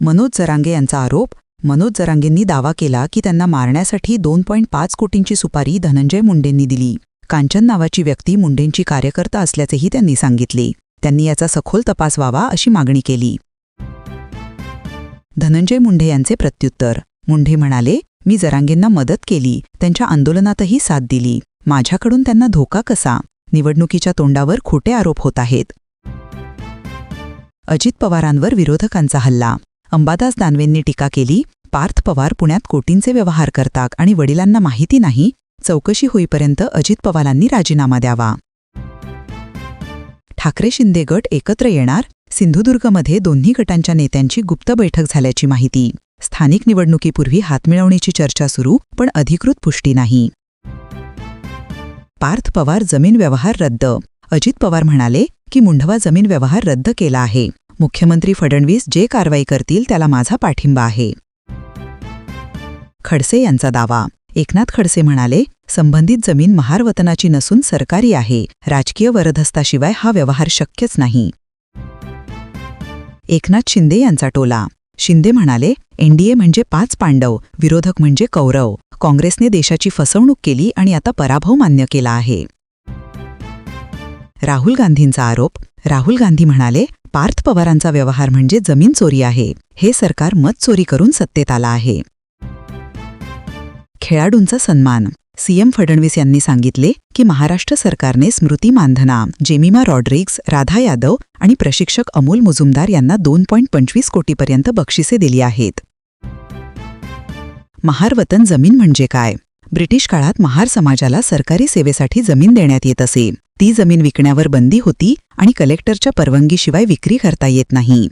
मनोज जरांगे यांचा आरोप मनोज जरांगेंनी दावा केला की त्यांना मारण्यासाठी दोन पॉईंट पाच कोटींची सुपारी धनंजय मुंडेंनी दिली. कांचन नावाची व्यक्ती मुंडेंची कार्यकर्ता असल्याचेही त्यांनी सांगितले. त्यांनी याचा सखोल तपास व्हावा अशी मागणी केली. धनंजय मुंडे यांचे प्रत्युत्तर. मुंढे म्हणाले मी जरांगेंना मदत केली त्यांच्या आंदोलनातही साथ दिली. माझ्याकडून त्यांना धोका कसा? निवडणुकीच्या तोंडावर खोटे आरोप होत आहेत. अजित पवारांवर विरोधकांचा हल्ला. अंबादास दानवेंनी टीका केली पार्थ पवार पुण्यात कोटींचे व्यवहार करतात आणि वडिलांना माहिती नाही चौकशी होईपर्यंत अजित पवारांनी राजीनामा द्यावा. ठाकरे शिंदे गट एकत्र येणार सिंधुदुर्गमध्ये दोन्ही गटांच्या नेत्यांची गुप्त बैठक झाल्याची माहिती. स्थानिक निवडणुकीपूर्वी हातमिळवणीची चर्चा सुरू पण अधिकृत पुष्टी नाही. पार्थ पवार जमीन व्यवहार रद्द. अजित पवार म्हणाले की मुंढवा जमीन व्यवहार रद्द केला आहे. मुख्यमंत्री फडणवीस जे कारवाई करतील त्याला माझा पाठिंबा आहे. खडसे यांचा दावा. एकनाथ खडसे म्हणाले संबंधित जमीन महारवतनाची नसून सरकारी आहे. राजकीय वरदहस्ताशिवाय हा व्यवहार शक्यच नाही. एकनाथ शिंदे यांचा टोला. शिंदे म्हणाले एनडीए म्हणजे पाच पांडव विरोधक म्हणजे कौरव. काँग्रेसने देशाची फसवणूक केली आणि आता पराभव मान्य केला आहे. राहुल गांधींचा आरोप. राहुल गांधी म्हणाले पार्थ पवारांचा व्यवहार म्हणजे जमीन चोरी आहे. हे सरकार मत चोरी करून सत्तेत आला आहे. खेळाडूंचा सन्मान. सीएम फडणवीस यांनी सांगितले की महाराष्ट्र सरकारने स्मृती मानधना जेमिमा रॉड्रिग्स राधा यादव आणि प्रशिक्षक अमोल मुजुमदार यांना दोन पॉईंट पंचवीस कोटीपर्यंत बक्षिसे दिली आहेत. महारवतन जमीन म्हणजे काय? ब्रिटिश काळात महार समाजाला सरकारी सेवेसाठी जमीन देण्यात येत असे. ती जमीन विकण्यावर बंदी होती आणि कलेक्टरच्या परवानगीशिवाय विक्री करता येत नाही.